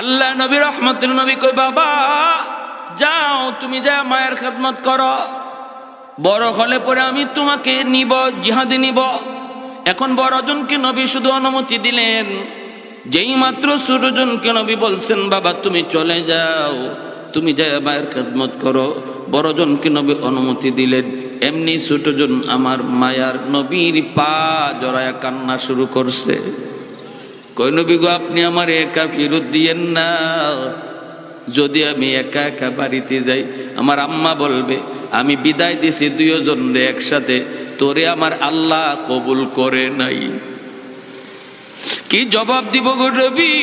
আল্লাহ নবী রহমতুল নবী কই বাবা, যাও, তুমি যা মায়ের খেদমত করো। বড় হলে পরে আমি তোমাকে নিব, জিহাদে নিব। এখন বড়জনকে নবী শুধু অনুমতি দিলেন। যেই মাত্র ছোটজনকে নবী বলছেন, বাবা, তুমি চলে যাও, তুমি যা মায়ের খেদমত করো। বড়জনকে নবী অনুমতি দিলেন। এমনি ছোটজন আমার মায়ার নবীর পা জড়ায়া কান্না শুরু করছে। কই নবী গো, আপনি আমার একা ফেরত দিয়েন না। যদি আমি একা একা বাড়িতে যাই, আমার আম্মা বলবে, আমি বিদায় দিছি দুইজন রে একসাথে, তোরে আমার আল্লাহ কবুল করে নাই। কি জবাব দিব গো রবি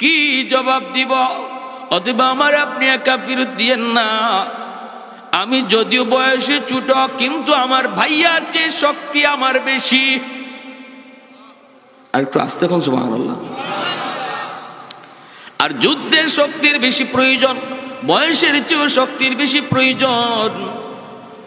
কি জবাব দিব? অথবা আমার আপনি একা ফেরত দিয়েন না। আমি যদিও বয়সে ছোট, কিন্তু আমার ভাইয়ার চেয়ে শক্তি আমার বেশি। আর একটু আসতে কোন সুবাহ আর যুদ্ধের শক্তির বেশি প্রয়োজন, বয়সের চেয়েও শক্তির বেশি প্রয়োজন।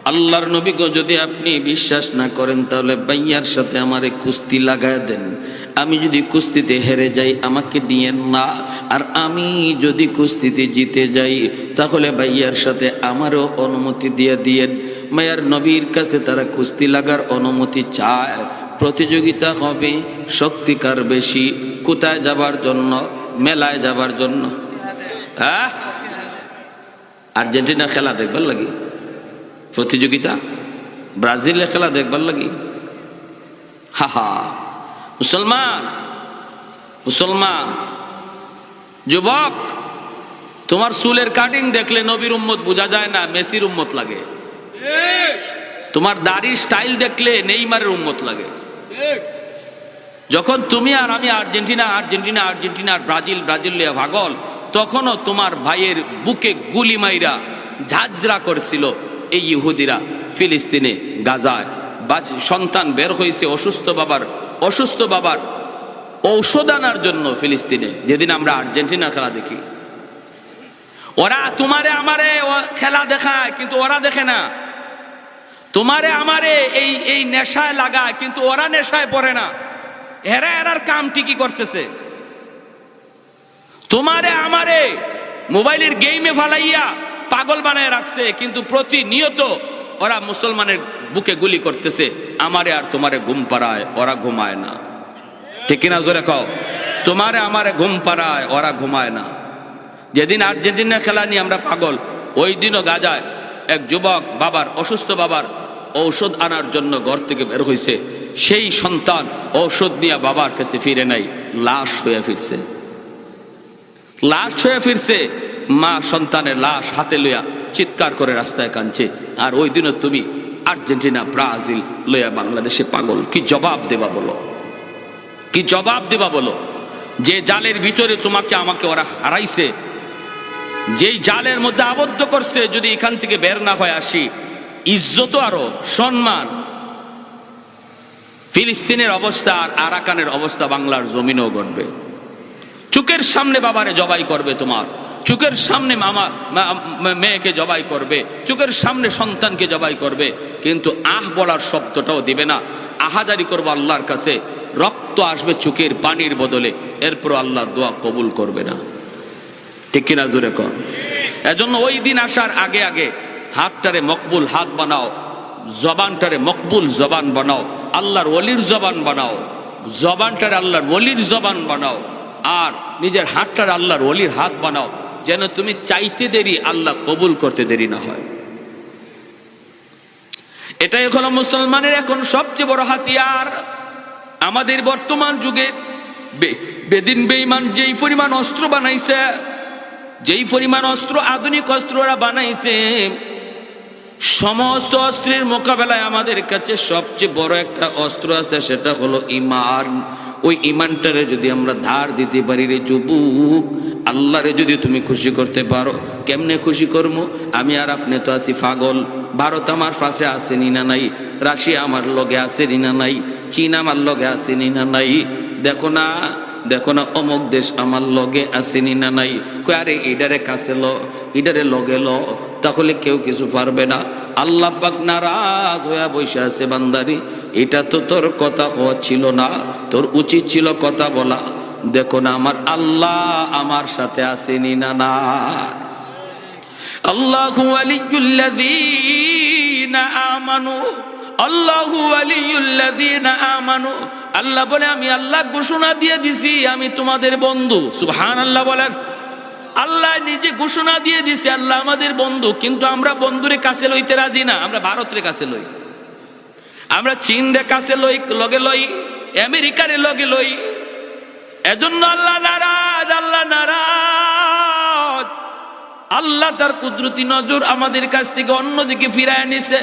আল্লাহর নবীকে যদি আপনি বিশ্বাস না করেন, তাহলে বাইয়ার সাথে আমারে কুস্তি লাগায় দেন। আমি যদি কুস্তিতে হেরে যাই, আমাকে নিয়েন না। আর আমি যদি কুস্তিতে জিতে যাই, তাহলে বাইয়ার সাথে আমারও অনুমতি দিয়ে দিয়েন। মায়ার নবীর কাছে তারা কুস্তি লাগার অনুমতি চায়। প্রতিযোগিতা হবে শক্তিকার বেশি। কোথায় যাবার জন্য? মেলায় যাবার জন্য। হ্যাঁ? আর্জেন্টিনা খেলা দেখবার লাগি? প্রতিযোগিতা? ব্রাজিলের খেলা দেখবার লাগি? হা হা। মুসলমান মুসলমান যুবক তোমার চুলের কাটিং দেখলে নবীর উম্মত বোঝা যায় না মেসির উম্মত লাগে। তোমার দাড়ির স্টাইল দেখলে নেইমারের উম্মত লাগে। যখন তুমি আর আমি আর্জেন্টিনা আর্জেন্টিনা আর্জেন্টিনা আর ব্রাজিল ব্রাজিল ভাগল, তখনও তোমার ভাইয়ের বুকে গুলি মাইরা ঝাঁঝরা করছিল এই ইহুদিরা ফিলিস্তিনে, গাজায়। সন্তান বের হয়েছে অসুস্থ বাবার অসুস্থ বাবার ঔষধ আনার জন্য ফিলিস্তিনে, যেদিন আমরা আর্জেন্টিনা খেলা দেখি। ওরা তোমারে, আমারে খেলা দেখায়, কিন্তু ওরা দেখে না। তোমারে আমারে এই এই নেশায় লাগায় কিন্তু ওরা নেশায় পড়ে না। এরা এরার কাম ঠিকই করতেছে। তোমারে আমারে মোবাইলের গেমে ফালাইয়া পাগল বানায় রাখছে, কিন্তু প্রতিনিয়ত ওরা মুসলমানের বুকে গুলি করতেছে। আমারে আর তোমারে ঘুম পাড়ায়, ওরা ঘুমায় না। ঠিক কিনা জোরে কও? তোমারে আমারে ঘুম পাড়ায়, ওরা ঘুমায় না। যেদিন আর্জেন্টিনা খেলা নিয়ে আমরা পাগল, ওই দিনও গাজায় এক যুবক বাবার, অসুস্থ বাবার ঔষধ আনার জন্য ঘর থেকে বের হয়েছে সেই সন্তান ঔষধ নিয়ে বাবার কাছে ফিরে নাই, লাশ হয়ে ফিরছে। লাশ হয়ে ফিরছে, মা সন্তানের লাশ হাতে লইয়া চিৎকার করে রাস্তায় কাঁদছে, আর ওই দিনও তুমি আর্জেন্টিনা, ব্রাজিল লইয়া বাংলাদেশে পাগল, কি জবাব দেবা বলো? কি জবাব দেবা বলো? যে জালের ভিতরে তোমাকে আমাকে ওরা হারাইছে, যেই জালের মধ্যে আবদ্ধ করছে, যদি এখান থেকে বের না হয়ে আসি ইজ্জত আরও, সম্মান। ফিলিস্তিনের অবস্থা আর আরাকানের অবস্থা বাংলার জমিনেও ঘটবে। চুকের সামনে বাবারে জবাই করবে তোমার। চুকের সামনে মামা মেয়েকে জবাই করবে। চুকের সামনে সন্তানকে জবাই করবে। কিন্তু আহ বলার শব্দটাও দিবে না। আহাজারি করব আল্লাহর কাছে। রক্ত আসবে চুকের পানির বদলে। এরপর আল্লাহ দোয়া কবুল করবে না। ঠিক কিনা জোরে কর এজন্য ওই দিন আসার আগে আগে হাতটারে মকবুল হাত বানাও, জবানটারে মকবুল জবান বানাও, আল্লাহর ওলির জবান বানাও, জবানটারে আল্লাহর ওলির জবান বানাও, আর নিজের হাতটারে আল্লাহর ওলির হাত বানাও, যেন তুমি চাইতে দেরি আল্লাহ কবুল করতে দেরি না হয়। এটাই হলো মুসলমানের এখন সবচেয়ে বড় হাতিয়ার। আমাদের বর্তমান যুগে বেদিন বেইমান যেই পরিমাণ অস্ত্র বানাইছে, যেই পরিমাণ অস্ত্র আধুনিক অস্ত্র ওরা বানাইছে সমস্ত অস্ত্রের মোকাবেলায় আমাদের কাছে সবচেয়ে বড় একটা অস্ত্র আছে, সেটা হলো ইমান। ওই ইমানটারে যদি আমরা ধার দিতে পারি রে যুবক, আল্লাহরে যদি তুমি খুশি করতে পারো, কেমনে খুশি করব আমি আর আপনি তো আছি পাগল। ভারত আমার পাশে আসেনি না নাই? রাশিয়া আমার লগে আসেনি না নাই? চীন আমার লগে আসেনি না নাই? দেখো না দেখো না, অমুক দেশ আমার লগে আসেনি না নাই? কই আরে ইডারে কাছে ল। ইডারে লগে ল, তাহলে কেউ কিছু পারবে না। আল্লাহ পাক নারাজ হইয়া বসে আছে বান্দারি, এটা তো তোর কথা হওয়া ছিল না, তোর উচিত ছিল কথা বলা। দেখো না, আমার আল্লাহ আমার সাথে আসেনি না না। আল্লাহু ওয়ালিয়ুল্লাযীনা আমানু, আল্লাহু ওয়ালিয়ুল্লাযীনা আমানু। আল্লাহ বলে, আমি আল্লাহ ঘোষণা দিয়ে দিছি, আমি তোমাদের বন্ধু। সুবহানাল্লাহ বলেন। আল্লাহ নিজে ঘোষণা দিয়ে দিছে, আল্লাহ আমাদের বন্ধু, কিন্তু আমরা বন্ধুরে কাছে লইতে রাজি না, আমরা ভারতের কাছে লই। আমরা চীনরে কাছে লই, লগে লই, আমেরিকারে লগে লই। এজন্য আল্লাহ নারাজ আল্লাহ নারাজ। আল্লাহ তার কুদরতি নজর আমাদের কাছ থেকে অন্যদিকে ফিরায় নিছে।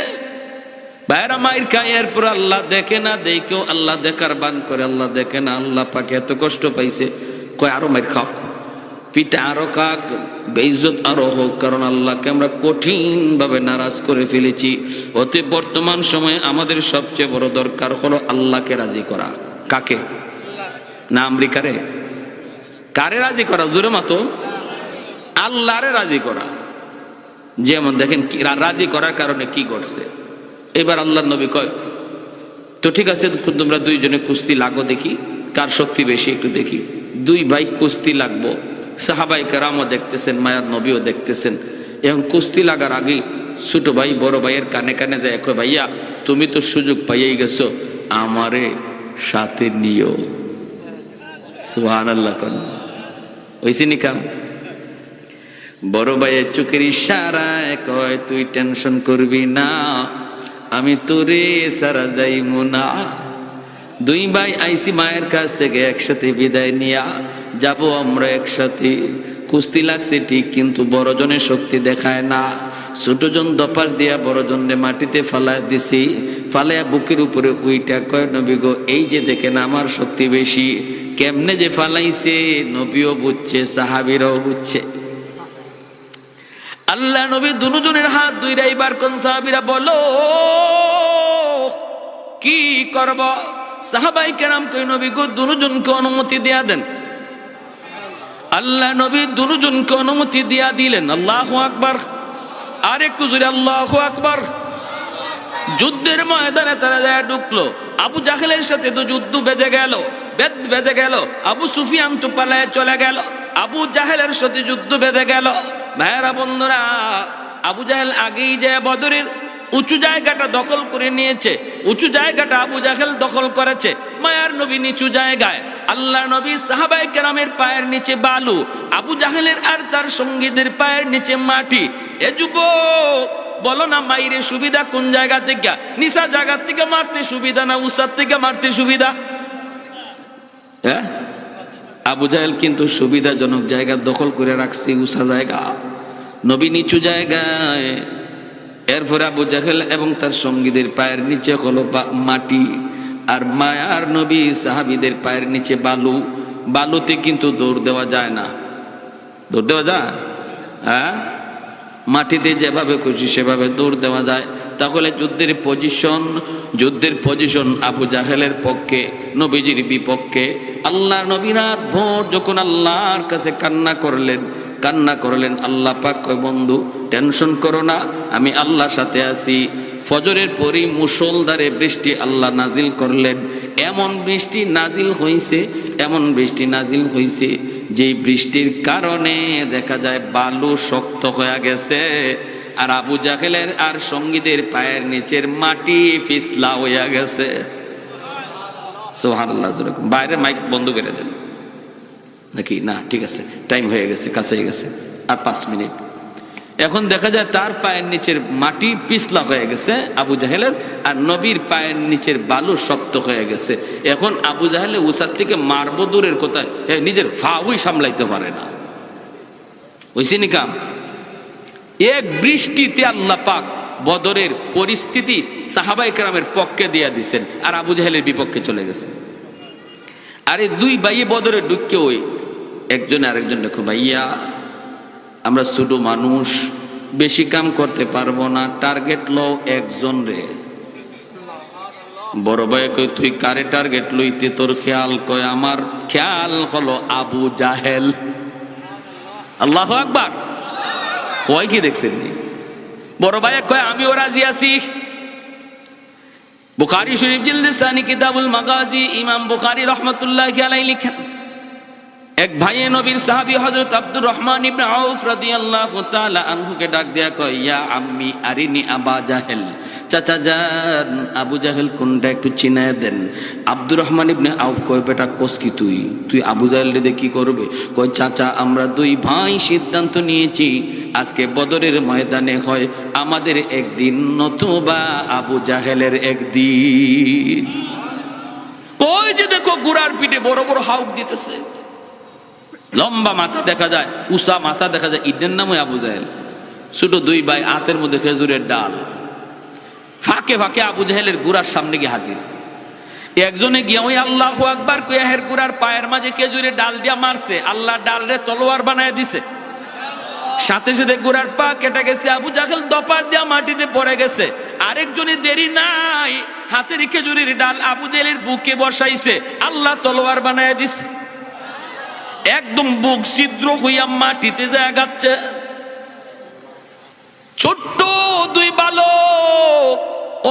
আল্লাহ দেখে না, দেখেও আল্লাহ দেখার বান করে, আল্লাহ দেখে না, আল্লাহ পাকে এত কষ্ট পাইছে। কয়, আরও মায়ের খাক পিঠে আরও কাক বেইজত আরও হোক, কারণ আল্লাহকে আমরা কঠিন ভাবে নারাজ করে ফেলেছি। অতি বর্তমান সময়ে আমাদের সবচেয়ে বড় দরকার হলো আল্লাহকে রাজি করা। কাকে? না আমেরিকারে? কারে রাজি করা? জোরে মতো। আল্লাহরে রাজি করা। যেমন দেখেন রাজি করার কারণে কি করছে এবার আল্লাহ নবী কয়, তো ঠিক আছে, তোমরা দুইজনে কুস্তি লাগো দেখি, কার শক্তি বেশি একটু দেখি। দুই ভাই কুস্তি লাগবো। সাহাবাই কেরামও দেখতেছেন, মায়ার নবীও দেখতেছেন। এখন কুস্তি লাগার আগে ছোট ভাই, বড় ভাইয়ের কানে কানে যায়, কয়, ভাইয়া, তুমি তো সুযোগ পাইয়াই গেছো, আমারে সাথে নিও। বড় ভাইয়ের চোখের ইশারায় কয়, তুই টেনশন করবি না, আমি তোরে সারা যাইমু না। দুই ভাই আইসি মায়ের কাছ থেকে একসাথে বিদায় নিয়া যাব আমরা একসাথে। কুস্তি লাগছে ঠিক, কিন্তু বড়জনের শক্তি দেখায় না। ছোটজন দপার দিয়া বড়জনরে মাটিতে ফালায় দিছি। ফালাইয়া বুকের উপরে উইটা কয়, নবী গো, এই যে দেখেন আমার শক্তি বেশি। কেমনে যে ফালাইছে, নবীও বুঝছে, সাহাবিরাও বুঝছে। আল্লাহ নবী দুজনের হাত দুইরা এবার কোন সাহাবিরা বলো, কি করব? সাহাবাই কেরাম কই নবী গো, দুজনকে অনুমতি দেয়া দেন। আল্লাহ নবী দুজনকে অনুমতি দিয়া দিলেন, আল্লাহ আকবার। আর একটু জোরে, আল্লাহ আকবার। যুদ্ধের ময়দানে তারা যায় ঢুকলো। আবু জাহেলের সাথে তো যুদ্ধ বেজে গেল, বেদ বেজে গেল। আবু সুফিয়ান তো পালায় চলে গেল। আবু জাহেলের সাথে যুদ্ধ বেঁধে গেল। ভাইয়েরা, বন্ধুরা, আবু জাহেল আগেই যে বদরের উঁচু জায়গাটা দখল করে নিয়েছে, উঁচু জায়গাটা আবু জাহেল দখল করেছে, মায়ার নবী নিচু জায়গায় আল্লাহ নবী সাহাবাই কেরামের পায়ের নিচে বালু, আবু জাহেলের আর তার সঙ্গীদের পায়ের নিচে মাটি। এ যুবক, বলো না মাইরে সুবিধা কোন জায়গা থেকে? নিসা জায়গা থেকে মারতে সুবিধা না উসার থেকে মারতে সুবিধা? হ্যাঁ আবু জাহেল কিন্তু সুবিধাজনক জায়গা দখল করে রাখছে উষা জায়গা। নবী নিচু জায়গায় এরপরে আবু জাহেল এবং তার সঙ্গীদের পায়ের নিচে হলো মাটি, আর মায়ার নবী সাহাবিদের পায়ের নিচে বালু। বালুতে কিন্তু দৌড় দেওয়া যায় না। দৌড় দেওয়া যায়? হ্যাঁ? মাটিতে যেভাবে খুশি সেভাবে দৌড় দেওয়া যায়। তাহলে যুদ্ধের পজিশন যুদ্ধের পজিশন আবু জাহেলের পক্ষে, নবীজির বিপক্ষে। আল্লাহ নবীনাথ ভোর যখন আল্লাহর কাছে কান্না করলেন কান্না করলেন, আল্লাহ পাক বন্ধু, টেনশন করো না, আমি আল্লাহর সাথে আছি। ফজরের পরই মুসলধারে বৃষ্টি আল্লাহ নাজিল করলেন। এমন বৃষ্টি নাজিল হইছে, এমন বৃষ্টি নাজিল হইছে যে বৃষ্টির কারণে দেখা যায় বালু শক্ত হয়ে গেছে, আর আবু জাহেলের আর সঙ্গীদের পায়ের নিচের মাটি ফিসলা হইয়া গেছে। সোহান বাইরে মাইক বন্ধ করে দেন। নাকি? না, ঠিক আছে। টাইম হয়ে গেছে, কাছে গেছে। আর পাঁচ মিনিট। এখন দেখা যায় তার পায়ের নিচের মাটি পিছলা হয়ে গেছে আবু জাহেলের, আর নবীর পায়ের নিচের বালু শক্ত হয়ে গেছে। এখন আবু জাহেলে উসার থেকে মারব দূরের কোথায়? নিজের ফাউই সামলাইতে পারে না। ওইসে নিকাম এক বৃষ্টিতে আল্লাহ পাক বদরের পরিস্থিতি সাহাবাই কেরামের পক্ষে দিয়া দিছেন, আর আবু জাহেলের বিপক্ষে চলে গেছে। আরে দুই ভাইয়ে বদরে ঢুকে ওই একজন আরেকজন দেখো ভাইয়া আমরা ছোট মানুষ, বেশি কাম করতে পারব না টার্গেট লও একজন রে। বড় ভাই কই তুই কারে টার্গেট লইতে? তোর খেয়াল কয়, আমার খেয়াল হলো আবু জাহেল। আল্লাহ আকবার। কয় কি দেখছেন? বড় ভাই কয় আমি ও রাজি আছি। বুখারী শরীফ জিলদে সানি কিতাবুল মাগাজি, ইমাম বুখারী রহমতুল্লাহ আলাই লিখেন এক ভাইয়ে নবীর সাহাবী হযরত আব্দুর রহমান ইবনে আউফ রাদিয়াল্লাহু তাআলা আনহুকে ডাক দেয়া কয়, ইয়া আম্মি আরিনি আবা জাহেল। চাচা যান আবু জাহেল কোনটা একটু চিনায় দেন। আব্দুর রহমান ইবনে আউফ কয়, বেটা, কোস কি তুই? তুই আবু জাহেল রে কি করবে? কয়, চাচা, আমরা দুই ভাই সিদ্ধান্ত নিয়েছি, আজকে বদরের ময়দানে হয় আমাদের একদিন নতুবা আবু জাহেলের একদিন। কই যে দেখো, গুড়ার পিঠে বড় বড় হাউক দিতেছে। লম্বা মাথা দেখা যায় উষা মাথা দেখা যায়। ইডের নামই আবু জাহেল। ছোট দুই ভাই হাতের মধ্যে খেজুরের ডাল। ফাঁকে ফাঁকে আবু জাহেলের গুড়ার সামনে গিয়ে হাজির। একজনে গিয়ে, ওই আল্লাহ আকবার, কুয়াহের গুড়ার পায়ের মাঝে খেজুরের ডাল দিয়া মারছে। আল্লাহ ডাল রে তলোয়ার বানায় দিছে। সাথে সাথে গোড়ার পা কেটে গেছে, আবু জাহেল দপার দিয়া মাটিতে পড়ে গেছে। আরেকজনে, দেরি নাই, হাতের খেজুরির ডাল আবু জাহেলের বুকে বসাইছে। আল্লাহ তলোয়ার বানায় দিছে। একদম বুক ছিদ্র হইয়া মাটিতে জায়গাচ্ছে ছোট্ট দুই বালক,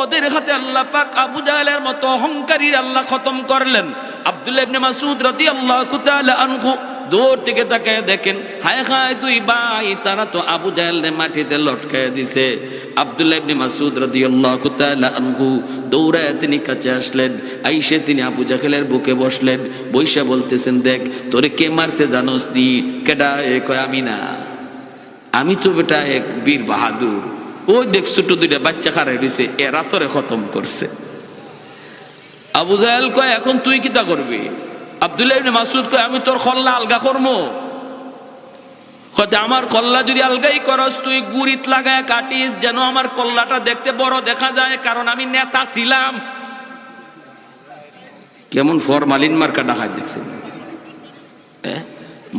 ওদের হাতে আল্লাহ পাক আবু জাহেলের মতো অহংকারী আল্লাহ খতম করলেন। আব্দুল্লাহ ইবনে মাসউদ রাদিয়াল্লাহু তাআলা আনহু দূর থেকে তাকে দেখেন, হায় হায় দুই ভাই, তারা তো আবু জাহেলরে মাটিতে লটকায় দিছে। আব্দুল্লাহ ইবনে মাসউদ রাদিয়াল্লাহু তাআলা আনহু দৌড়ায় তিনি কাছে আসলেন, আইসে তিনি আবু জাহেলের বুকে বসলেন, বৈশা বলতেছেন, দেখ, তোরে কে মারছে জানোস নি? কেডা? এ কয়, আমি না। আমি তো বেটা এক বীর বাহাদুর। ওই দেখ, ছোট দুইটা বাচ্চা খারাই রয়েছে এরা তোরে খতম করছে। আবু জাহেল কয়, এখন তুই কিতা করবি? আব্দুল্লাহ ইবনে মাসুদ কয়, আমি তোর কল্লা আলগা করব হয়তো আমার কল্লা যদি আলগাই করস, তুই গুড়িত লাগায় কাটিস, যেন আমার কল্লাটা দেখতে বড় দেখা যায়, কারণ আমি নেতা ছিলাম। কেমন ফরমালিন মার্কা ডাকায় দেখছেন?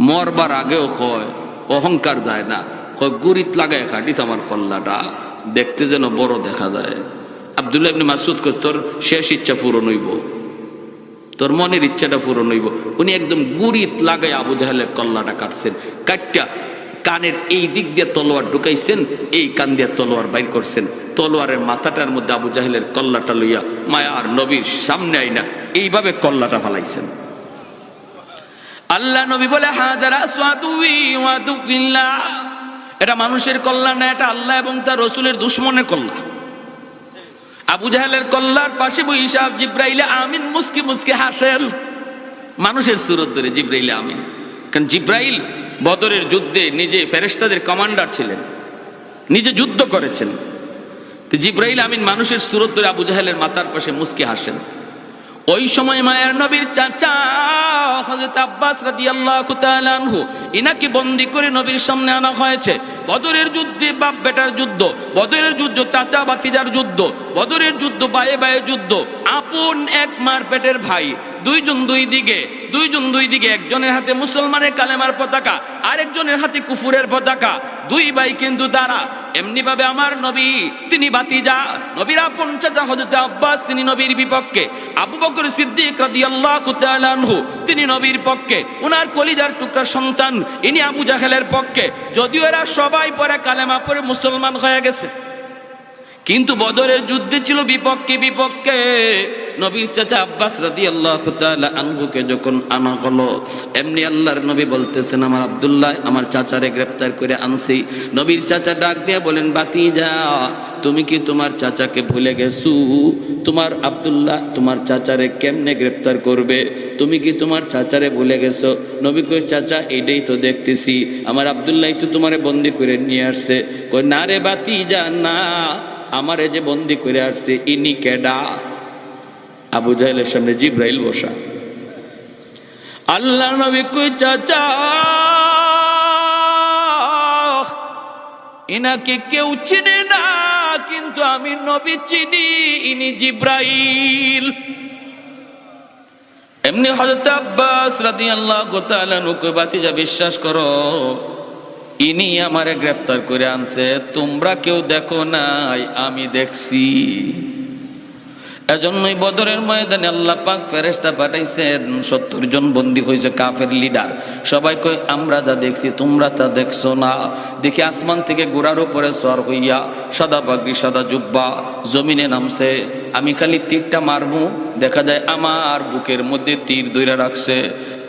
মরবার আগেও কয়, অহংকার যায় না। কয় গুরিত লাগায় কাটিস আমার কল্লাটা, দেখতে যেন বড় দেখা যায়। আব্দুল্লাহ ইবনে মাসুদ কয়, তোর শেষ ইচ্ছা পূরণ হইব। তোর মনের ইচ্ছাটা পূরণ হইব। উনি একদম গুরিত লাগাই আবু জাহেলের কল্লাটা কাটছেন। কাটটা কানের এই দিক দিয়ে তলোয়ার ঢুকাইছেন, এই কান দিয়ে তলোয়ার বাইর করছেন। তলোয়ারের মাথাটার মধ্যে আবু জাহেলের কল্লাটা লইয়া মায়ার নবীর সামনে আইনা এইভাবে কল্লাটা ফালাইছেন। আল্লাহ নবী বলে এটা মানুষের কল্যাণ এটা আল্লাহ এবং তার রসুলের দুশ্মনের কল্যাণ আবু জাহেলের কল্লার পাশে বৈশাব জিব্রাইলে আমিন, মুসকি মুসকি হাসেন মানুষের সুরত ধরে জিব্রাইলে আমিন। কারণ জিব্রাইল বদরের যুদ্ধে নিজে ফেরেস্তাদের কমান্ডার ছিলেন, নিজে যুদ্ধ করেছেন। জিব্রাইল আমিন মানুষের সুরত ধরে আবু জাহেলের মাথার পাশে মুসকি হাসেন। ওই সময় মায়ের নবীর চাচা হযরত বন্দি করে নবীর সামনে আনা হয়েছে। বদরের যুদ্ধে বাপ বেটার যুদ্ধ, বদরের যুদ্ধ চাচা বাতিজার যুদ্ধ, বদরের যুদ্ধ বায়ে বায়ে যুদ্ধ। আপন এক মার পেটের ভাই, দুইজন দুই দিকে, দুইজন দুই দিকে, একজনের হাতে মুসলমানের কালেমার পতাকা, আরেকজনের হাতে কুফুরের পতাকা। দুই ভাই কিন্তু তারা। এমনি ভাবে আমার নবী, তিনি বাতি যা নবীরা চাচা হজতে আব্বাস, তিনি নবীর বিপক্ষে। আবু বকর সিদ্দিক রাদিয়াল্লাহু তিনি নবীর পক্ষে। ওনার কলিজার টুকরা সন্তান, ইনি আবু জাহেলের পক্ষে। যদিও এরা সবাই পরে কালেমা পরে মুসলমান হয়ে গেছে। কিন্তু বদরের যুদ্ধে ছিল বিপক্ষে বিপক্ষে। নবীর চাচা আব্বাস রাদি আল্লাহ আনহুকে যখন আনা হলো, এমনি আল্লাহর নবী বলতেছেন, আমার আব্দুল্লাহ, আমার চাচারে গ্রেপ্তার করে আনছি। নবীর চাচা ডাক দিয়ে বলেন, বাতি যা, তুমি কি তোমার চাচাকে ভুলে গেছু? তোমার আব্দুল্লাহ তোমার চাচারে কেমনে গ্রেপ্তার করবে? তুমি কি তোমার চাচারে ভুলে গেছো? নবী কই চাচা, এইটাই তো দেখতেছি। আমার আব্দুল্লাহ তো তোমারে বন্দি করে নিয়ে আসছে। কই না রে বাতি যা, না আমারে যে বন্দি করে আসছে, ইনি কেডা? আবু জাহেলের সামনে জিব্রাইল বসা। আল্লাহ নবী কই, চাচা, ইনাকে কেউ চিনে না, কিন্তু আমি নবী চিনি, ইনি জিব্রাইল। এমনি হযরত আব্বাস রাদিয়াল্লাহু তাআলা নুকে বাতিজা বিশ্বাস করো ইনি আমারে গ্রেপ্তার করে আনছে। তোমরা কেউ দেখো নাই, আমি দেখছি। এজন্যই বদরের ময়দানে আল্লাহ পাক ফেরেশতা পাঠাইছেন, সত্তর জন বন্দী হয়েছে কাফের লিডার। সবাই কই আমরা যা দেখছি, তোমরা তা দেখছ না। দেখি আসমান থেকে গোড়ার উপরে সর হইয়া সাদা পাগড়ি, সাদা জুব্বা জমিনে নামছে। আমি খালি তীরটা মারবো, দেখা যায় আমার বুকের মধ্যে তীর দইরা রাখছে।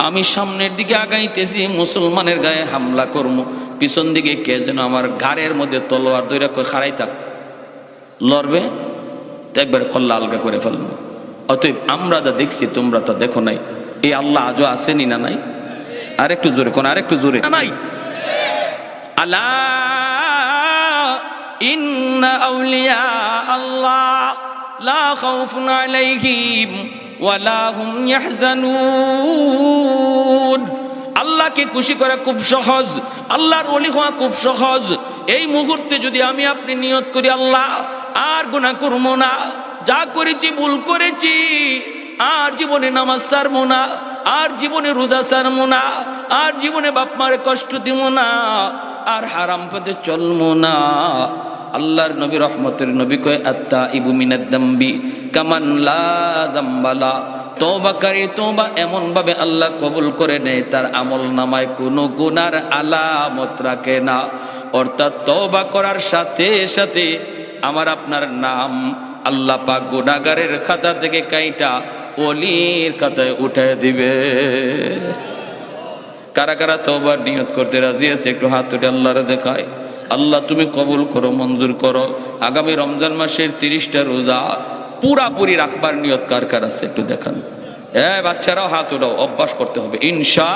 আমি সামনের দিকে আগাইতেছি, মুসলমানের গায়ে হামলা করব। পিছন দিকে কে যেন আমার ঘাড়ের মধ্যে তলোয়ার কই খাড়াই থাক। লড়বে তো একবার কল্লা আলগা করে ফেলব। অতএব আমরা যা দেখছি তোমরা তা দেখো নাই। এই আল্লাহ আজও আসেনি না নাই? আরেকটু জোরে কোন আরেকটু জোরে। নাই? আলা ইন্না আউলিয়া আল্লাহ লা খাউফুন আলাইহিম ওয়ালা হুম ইয়াহজানুন। আল্লাহকে খুশি করা খুব সহজ, আল্লাহর ওলি হওয়া খুব সহজ। এই মুহূর্তে যদি আমি আপনি নিয়ত করি, আল্লাহ, আর গুনাহ করব না। যা করেছি ভুল করেছি, আর জীবনে নামাজ সারবো না, আর জীবনে রোজা সারবো না, আর জীবনে বাপ মারে কষ্ট দিব না, আর হারাম পথে চলবো না। আল্লাহর নবী রহমতের নবী কয় আত্মা ইবু মিনাদ দাম্বি কামান লা দাম্বালা। তওবাকারী তওবা এমন ভাবে আল্লাহ কবুল করে নেয়, তার আমল নামায় কোনো গুনার আলামত রাখে না। অর্থাৎ তওবা করার সাথে সাথে আমার আপনার নাম আল্লাহ পাক গুনাগারের খাতা থেকে কাইটা অলির খাতায় উঠে দিবে। কারা কারা তওবার নিয়ত করতে রাজি আছে, একটু হাত উঠে আল্লাহরে দেখায়। আল্লাহ তুমি কবুল করো, মঞ্জুর করো। আগামী রমজান মাসের তিরিশটা রোজা পুরাপুরি রাখবার নিয়ত কার কার আছে একটু দেখান। হ্যাঁ বাচ্চারাও হাত উঠাও, অভ্যাস করতে হবে। ইনশা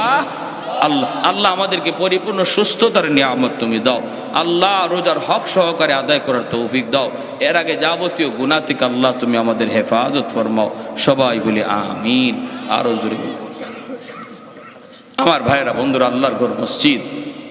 আল্লাহ আল্লাহ আমাদেরকে পরিপূর্ণ সুস্থতার নিয়ামত তুমি দাও। আল্লাহ রোজার হক সহকারে আদায় করার তৌফিক দাও। এর আগে যাবতীয় গুণা থেকে আল্লাহ তুমি আমাদের হেফাজত ফরমাও। সবাই বলি আমিন, আরও জোরে। আমার ভাইয়েরা, বন্ধুরা, আল্লাহর ঘর মসজিদ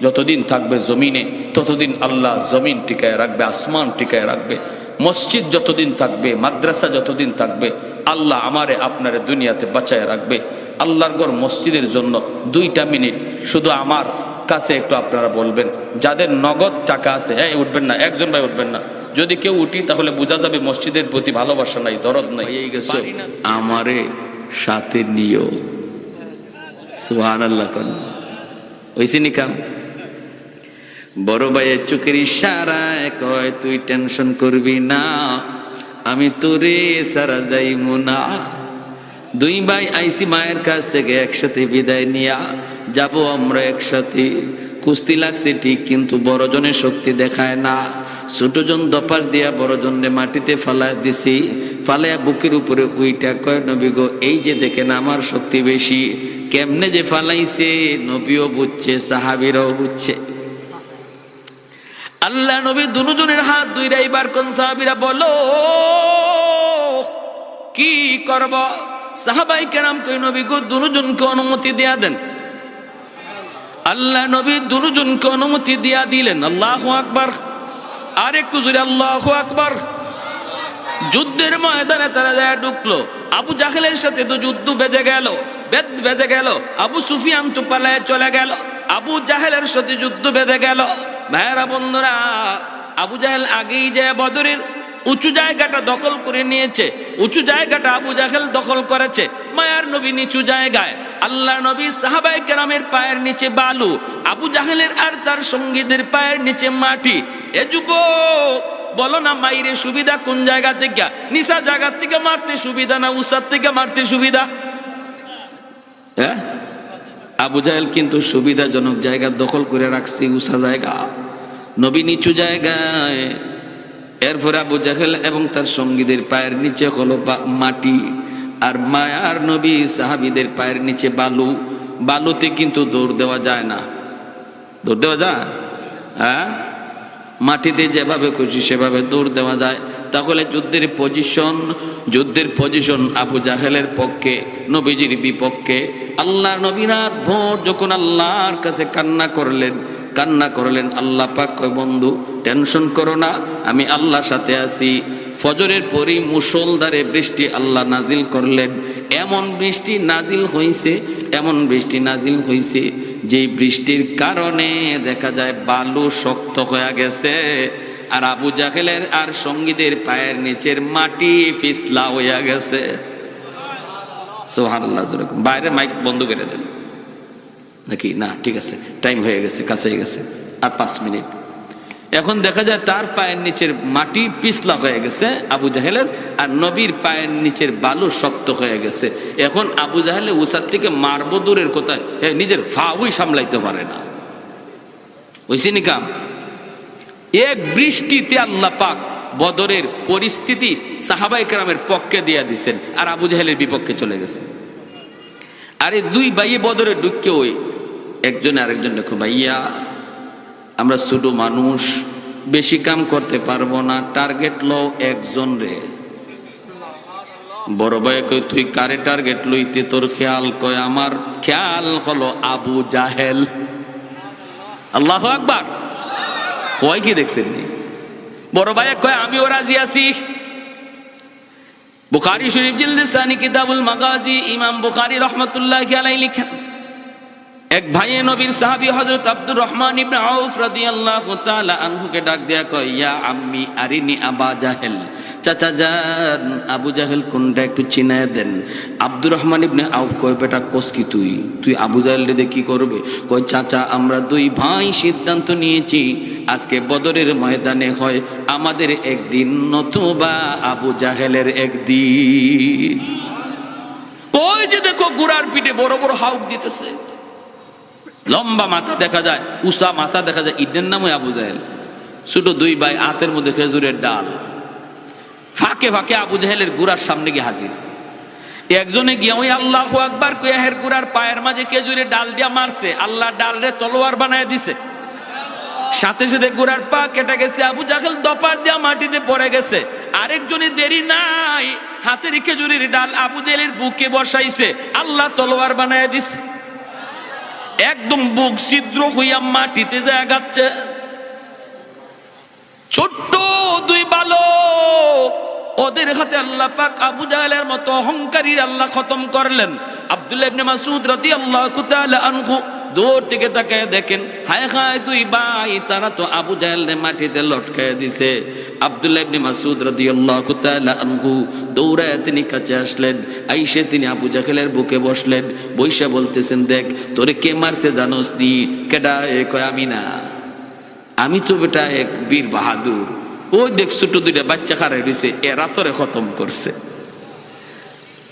যতদিন থাকবে জমিনে, ততদিন আল্লাহ জমিন টিকায় রাখবে, আসমান টিকায় রাখবে। মসজিদ যতদিন থাকবে মাদ্রাসা যতদিন থাকবে আল্লাহ আমারে আপনারে দুনিয়াতে বাঁচায় রাখবে। আল্লাহর ঘর মসজিদের জন্য দুইটা মিনিট। শুধু আমার কাছে একটু আপনারা বলবেন যাদের নগদ টাকা আছে হ্যাঁ উঠবেন না একজন ভাই উঠবেন না। যদি কেউ উঠি তাহলে বোঝা যাবে মসজিদের প্রতি ভালোবাসা নাই দরদ নাই। এই গেছে। আমারে সাথে নিও। সুহান আল্লাহ কন ওইসি নিকাম বড় ভাইয়ের চোখের ইশারায় কয়, তুই টেনশন করবি না, আমি তোরে সারা যাই না। দুই ভাই আইসি মায়ের কাছ থেকে একসাথে বিদায় নিয়া, যাব আমরা একসাথে। কুস্তি লাগছে ঠিক, কিন্তু বড়জনের শক্তি দেখায় না। ছোটজন দপার দিয়া বড়জনরে মাটিতে ফালায় দিছি ফালাইয়া বুকের উপরে উইটা কয়, নবী গো, এই যে দেখেন আমার শক্তি বেশি, কেমনে যে ফালাইছে, নবীও বুঝছে, সাহাবিরাও বুঝছে। আল্লাহ নবী দুজনের হাত দুই রাইবার কোন সাহাবিরা বলো, কি করব? সাহাবাই কেরাম কই, নবী গো, দুজনকে অনুমতি দিয়া দেন। আল্লাহ নবী দুজনকে অনুমতি দিয়া দিলেন। আল্লাহ আকবার। আর একটু জোরে আল্লাহ আকবার। যুদ্ধের ময়দানে তারা যায় ঢুকলো। আবু জাহেলের সাথে তো যুদ্ধ বেজে গেল, বেদ বেজে গেল। আবু সুফিয়ান তো পালায় চলে গেল। আবু জাহেলের সাথে যুদ্ধ বেঁধে গেল। ভাইয়েরা, বন্ধুরা, আবু জাহেল আগেই যায় বদরের উঁচু জায়গাটা দখল করে নিয়েছে, উঁচু জায়গাটা আবু জাহেল দখল করেছে, মায়ার নবী নিচু জায়গায়। আল্লাহ নবী সাহাবাই কেরামের পায়ের নিচে বালু, আবু জাহেলের আর তার সঙ্গীদের পায়ের নিচে মাটি। এ যুবক, বলো না মাইরে সুবিধা কোন জায়গা থেকে? নিসা জায়গা থেকে মারতে সুবিধা না উসার থেকে মারতে সুবিধা? হ্যাঁ? আবু জাহেল কিন্তু সুবিধাজনক জায়গা দখল করে রাখছে উষা জায়গা, নবী নিচু জায়গায়। এরপরে আবু জাহেল এবং তার সঙ্গীদের পায়ের নিচে হলো মাটি আর মায়ার নবী সাহাবিদের পায়ের নিচে বালু। বালুতে কিন্তু দৌড় দেওয়া যায় না। দৌড় দেওয়া যায়? হ্যাঁ? মাটিতে যেভাবে খুশি সেভাবে দৌড় দেওয়া যায়। তাহলে যুদ্ধের পজিশন যুদ্ধের পজিশন আবু জাহেলের পক্ষে, নবীজির বিপক্ষে। আল্লাহ নবীরাত ভোর যখন আল্লাহর কাছে কান্না করলেন কান্না করলেন, আল্লাহ পাক বন্ধু টেনশন করো না, আমি আল্লাহর সাথে আছি। ফজরের পরই মুসলধারে বৃষ্টি আল্লাহ নাজিল করলেন। এমন বৃষ্টি নাজিল হইছে, এমন বৃষ্টি নাজিল হইছে যে বৃষ্টির কারণে দেখা যায় বালু শক্ত হয়ে গেছে। আর আবু জাহেলের আর সঙ্গীদের পায়ের নিচের মাটি ফিসলা হইয়া গেছে। বাইরে মাইক বন্ধ করে দেন। নাকি? না, ঠিক আছে। টাইম হয়ে গেছে কাছে গেছে। আর পাঁচ মিনিট। এখন দেখা যায় তার পায়ের নিচের মাটি পিছলা হয়ে গেছে আবু জাহেলের, আর নবীর পায়ের নিচের বালু শক্ত হয়ে গেছে। এখন আবু জাহেলে উসার থেকে মারবো দূরের কোথায়? নিজের ফাউই সামলাইতে পারে না। ওইসি নিকাম এক বৃষ্টিতে আল্লাহ পাক বদরের পরিস্থিতি সাহাবাই কেরামের পক্ষে দিয়া দিছেন, আর আবু জাহেলের বিপক্ষে চলে গেছে। আরে দুই বাইয়ে বদরে ঢুকে ওই একজন আরেকজন দেখো ভাইয়া, আমরা ছোট মানুষ, বেশি কাম করতে পারব না, টার্গেট লও একজন রে। বড় ভাই কই তুই কারে টার্গেট লইতে? তোর খেয়াল কয়, আমার খেয়াল হলো আবু জাহেল। আল্লাহ আকবার। কয় কি দেখছেন বড় ভাই কয় আমি ও রাজি আছি। বুখারি শরীফ জিলদ সানি কিতাবুল মাগাজি, ইমাম বুখারি রহমতুল্লাহ আলাইহি লিখেন এক ভাইয়ে নবীর সাহাবী হযরত আব্দুর রহমান ইবনে আউফ রাদিয়াল্লাহু তাআলা আনহুকে ডাক দেয়া কয়, ইয়া আম্মি, আরিনি আবা জাহেল। চাচা যান আবু জাহেল কোনটা একটু চিনায় দেন। আব্দুর রহমান ইবনে আউফ কয়, বেটা, কোস কি তুই? তুই আবু জাহেল রে কি করবে? কয়, চাচা, আমরা দুই ভাই সিদ্ধান্ত নিয়েছি, আজকে বদরের ময়দানে হয় আমাদের একদিন নতুবা আবু জাহেলের একদিন। ওই যে দেখো, গুড়ার পিঠে বড় বড় হাউক দিতেছে। লম্বা মাথা দেখা যায় উষা মাথা দেখা যায় ইডের নামই আবু জাহেল। ছোট দুই ভাই হাতের মধ্যে খেজুরের ডাল। ফাঁকে ফাঁকে আবু জাহেলের গুড়ার সামনে গিয়ে হাজির। একজনে গিয়ে ওই আল্লাহ আকবার কুয়াহের গুড়ার পায়ের মাঝে খেজুরের ডাল দিয়া মারছে, আল্লাহ ডাল রে তলোয়ার বানায় দিছে। সাথে সাথে গোড়ার পা কেটে গেছে, আবু জাহেল দপার দিয়া মাটিতে পড়ে গেছে। আরেকজনে দেরি নাই, হাতের খেজুরের ডাল আবু জাহেলের বুকে বসাইছে, আল্লাহ তলোয়ার বানায় দিছে। একদম বুক ছিদ্র হইয়া মাটিতে জাগাচ্ছে। ছোট্ট দুই বালক, ওদের হাতে আল্লাহ পাক আবু জাহেলের মতো অহংকারীর আল্লাহ খতম করলেন। আব্দুল্লাহ ইবনে মাসউদ রাদিয়াল্লাহু তাআলা আনহু দূর থেকে তাকে দেখেন, হায় হায় দুই ভাই, তারা তো আবু জাহেলকে মাটিতে লটকায় দিছে। আব্দুল্লাহ ইবনে মাসউদ রাদিয়াল্লাহু তাআলা আনহু দৌড়ায় তিনি কাছে আসলেন, আইসে তিনি আবু জাহেলের বুকে বসলেন বৈশা বলতেছেন, দেখ, তোরে কে মারছে জানোস নি? কেডা এ? কয়, আমি না। আমি তো বেটা এক বীর বাহাদুর। ওই দেখ, ছোট দুইটা বাচ্চা খারাই রয়েছে এরা তোরে খতম করছে।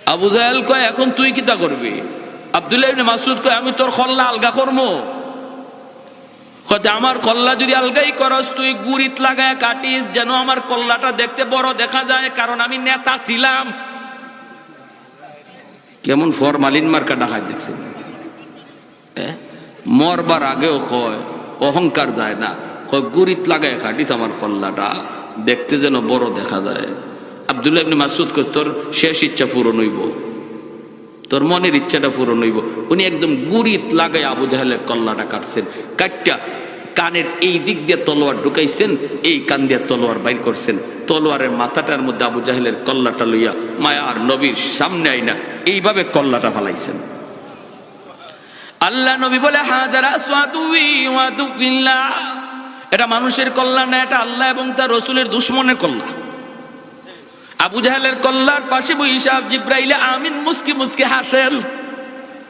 আবু জাহেল কয়, এখন তুই কিতা করবি? আব্দুল্লাহ মাসুদ কয়, আমি তোর কল্লা আলগা করব হয়তো আমার কল্লা যদি আলগাই করস, তুই গুড়িত লাগায় কাটিস, যেন আমার কল্লাটা দেখতে বড় দেখা যায়, কারণ আমি নেতা ছিলাম। কেমন ফরমালিন মার্কা ডাকাত দেখছেন? মরবার আগেও কয়, অহংকার যায় না। কয় গুরিত লাগায় কাটিস আমার কল্লাটা দেখতে যেন বড় দেখা যায়। আব্দুল্লাহ ইবনে মাসুদ কয়, তোর শেষ ইচ্ছা পূরণ হইব। তোর মনের ইচ্ছাটা পূরণ হইব। উনি একদম গুরিত লাগাই আবু জাহেলের কল্লাটা কাটছেন। কাটটা কানের এই দিক দিয়ে তলোয়ার ঢুকাইছেন, এই কান দিয়ে তলোয়ার বাইর করছেন। তলোয়ারের মাথাটার মধ্যে আবু জাহেলের কল্লাটা লইয়া মায়া আর নবীর সামনে আইনা এইভাবে কল্লাটা ফালাইছেন। আল্লাহ নবী বলে, হাজারা এটা মানুষের কল্যাণ না, এটা আল্লাহ এবং তার রসুলের দুশ্মনের কল্যাণ আবু জাহেলের কল্লার পাশে বৈশাব জিব্রাইলে আমিন মুসকি মুসকি হাসেন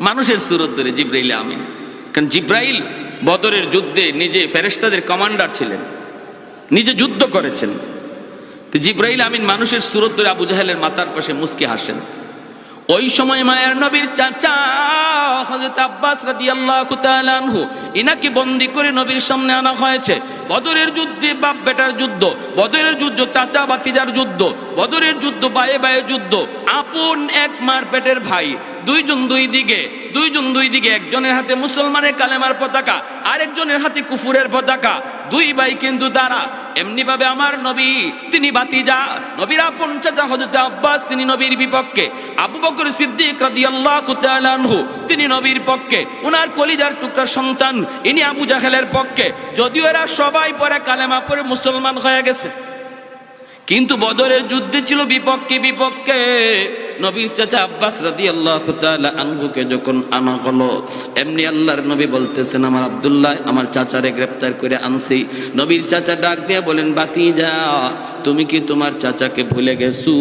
মানুষের সুরত ধরে জিব্রাইলে আমিন। কারণ জিব্রাইল বদরের যুদ্ধে নিজে ফেরেস্তাদের কমান্ডার ছিলেন। নিজে যুদ্ধ করেছেন। জিব্রাইল আমিন মানুষের সুরত ধরে আবু জাহেলের মাথার পাশে মুসকি হাসেন। ওই সময় মায়ের নবীর চাচা হযরত আব্বাস রাদিয়াল্লাহু তাআলা আনহু, ইনাকে বন্দি করে নবীর সামনে আনা হয়েছে। বদরের যুদ্ধে বাপ বেটার যুদ্ধ, বদরের যুদ্ধ চাচা বাতিজার যুদ্ধ, বদরের যুদ্ধ বায়ে বায়ে যুদ্ধ। আপন এক মার পেটের ভাই, দুইজন দুই দিকে, দুইজন দুই দিকে, একজনের হাতে মুসলমানের কালেমার পতাকা, আরেকজনের হাতে কুফুরের পতাকা। দুই ভাই কিন্তু তারা। এমনি ভাবে আমার নবী, তিনি বাতিজা নবীর আপন চাচা হজতে আব্বাস, তিনি নবীর বিপক্ষে। আবু বকর সিদ্দিক তিনি নবীর পক্ষে। উনার কলিজার টুকরা সন্তান, ইনি আবু জাহেলের পক্ষে। যদিও এরা সবাই পরে কালেমা পরে মুসলমান হয়ে গেছে। কিন্তু বদরের যুদ্ধে ছিল বিপক্ষে বিপক্ষে। নবীর চাচা আব্বাস রাদি আল্লাহ আনহুকে যখন আনা হলো, এমনি আল্লাহর নবী বলতেছেন, আমার আব্দুল্লাহ, আমার চাচারে গ্রেপ্তার করে আনছি। নবীর চাচা ডাক দিয়ে বলেন বাতি যা তুমি কি তোমার চাচাকে ভুলে গেছু?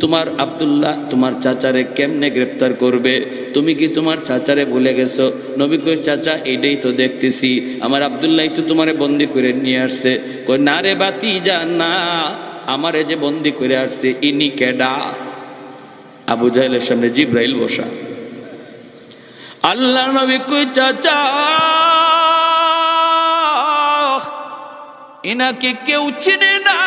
তোমার আব্দুল্লাহ তোমার চাচারে কেমনে গ্রেপ্তার করবে? তুমি কি তোমার চাচারে ভুলে গেছো? নবী কই চাচা, এইটাই তো দেখতেছি। আমার আব্দুল্লাহ তো তোমারে বন্দি করে নিয়ে আসছে। কই না রে বাতি যা না। আমারে যে বন্দি করে আসছে, ইনি কেডা? আবু জাহেলের সামনে জিব্রাইল বসা। আল্লাহ নবী কই, চাচা, ইনাকে কেউ চিনে না,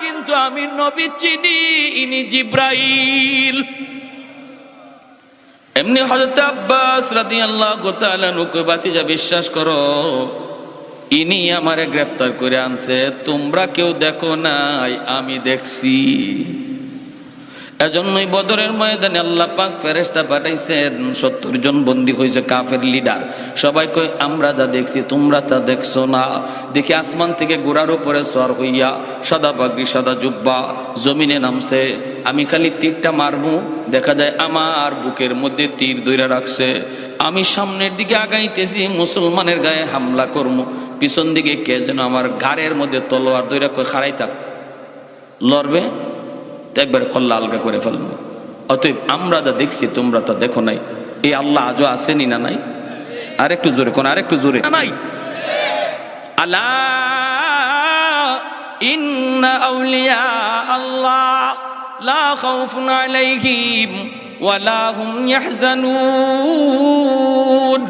কিন্তু আমি নবী চিনি, ইনি জিব্রাইল। এমনি হজরত আব্বাস রাদি আল্লাহ বাতিজা বিশ্বাস করো ইনি আমারে গ্রেপ্তার করে আনছে, তোমরা কেউ দেখো নাই, আমি দেখছি। এজন্যই বদরের ময়দানে আল্লাহ পাক ফেরেস্তা পাঠাইছেন, সত্তর জন বন্দী হয়েছে কাফের লিডার। সবাই কই আমরা যা দেখছি, তোমরা তা দেখছ না। দেখি আসমান থেকে গোড়ার উপরে সর হইয়া সাদা পাগড়ি, সাদা জুব্বা জমিনে নামছে। আমি খালি তীরটা মারবো, দেখা যায় আমার বুকের মধ্যে তীর দইরা রাখছে। আমি সামনের দিকে আগাইতেছি, মুসলমানের গায়ে হামলা করব। পিছন দিকে কে যেন আমার ঘাড়ের মধ্যে তলোয়ার দইরা কই খাড়াই থাক। লড়বে তো একবার কল্লা আলগা করে ফেলব। অতএব আমরা যা দেখছি তোমরা তা দেখো নাই। এই আল্লাহ আজও আসেনি না নাই? আরেকটু জোরে কোন আরেকটু জোরে। নাই। আলা ইন্না আউলিয়া আল্লাহ লা খাউফুন আলাইহিম ওয়ালা হুম ইয়াহজানুন।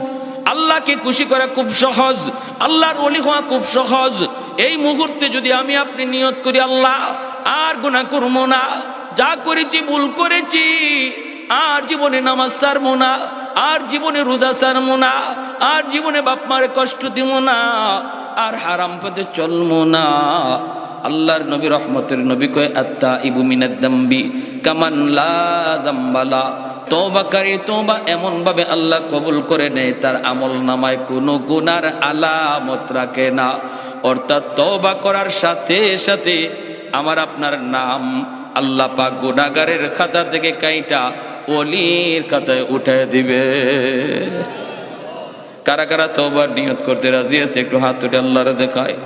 আল্লাহকে খুশি করা খুব সহজ। আল্লাহর ওলি হওয়া খুব সহজ। এই মুহূর্তে যদি আমি আপনি নিয়ত করি, আল্লাহ, আর গুণা করব না। যা করেছি ভুল করেছি, আর জীবনে নামাজ সারবো না, আর জীবনে রোজা সারবো না, আর জীবনে বাপ মারে কষ্ট দিব না, আর হারাম পথে চলবো না। আল্লাহর নবী রহমতের নবী কয় আত্মা ইবু মিনাদ দাম্বি কামান লা দাম্বালা। তৌবাকারী তৌবা এমন ভাবে আল্লাহ কবুল করে নেয়, তার আমল নামায় কোনো গুনার আলামত রাখে না। অর্থাৎ তৌবা করার সাথে সাথে আমার আপনার নাম আল্লাহ পাক গুনাগারের খাতা থেকে কাইটা অলির খাতায় উঠে দিবে। কারা কারা তওবার নিয়ত করতে রাজি আছে, একটু হাত উঠে আল্লাহরে দেখায়।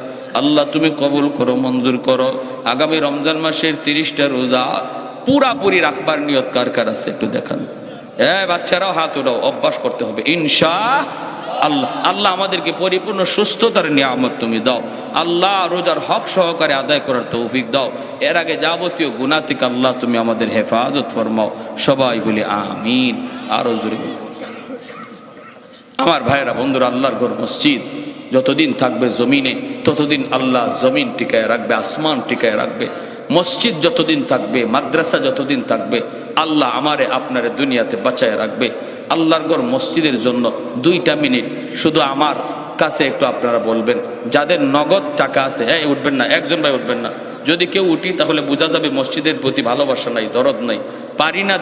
আল্লাহ তুমি কবুল করো, মঞ্জুর করো। আগামী রমজান মাসের তিরিশটা রোজা পুরাপুরি রাখবার নিয়ত কার কার আছে একটু দেখান। হ্যাঁ বাচ্চারাও হাত উঠাও, অভ্যাস করতে হবে। ইনশা আল্লাহ আল্লাহ আমাদেরকে পরিপূর্ণ সুস্থতার নিয়ামত তুমি দাও। আল্লাহ রোজার হক সহকারে আদায় করার তৌফিক দাও। এর আগে যাবতীয় গুণা থেকে আল্লাহ তুমি আমাদের হেফাজত ফরমাও। সবাই বলি আমিন, আরও জোরে আমার ভাইয়েরা, বন্ধুরা, আল্লাহর ঘর মসজিদ, যতদিন থাকবে জমিনে, ততদিন আল্লাহ জমিন টিকায় রাখবে, আসমান টিকায় রাখবে। মসজিদ যতদিন থাকবে, মাদ্রাসা যতদিন থাকবে, আল্লাহ আমারে আপনারে দুনিয়াতে বাঁচায় রাখবে। আল্লাহর গড় মসজিদের জন্য দুইটা মিনিট। শুধু আমার কাছে একটু আপনারা বলবেন, যাদের নগদ টাকা আছে হ্যাঁ উঠবেন না, একজন ভাই উঠবেন না। যদি কেউ উঠি, তাহলে বোঝা যাবে মসজিদের প্রতি ভালোবাসা নাই, দরদ নাই। পারি না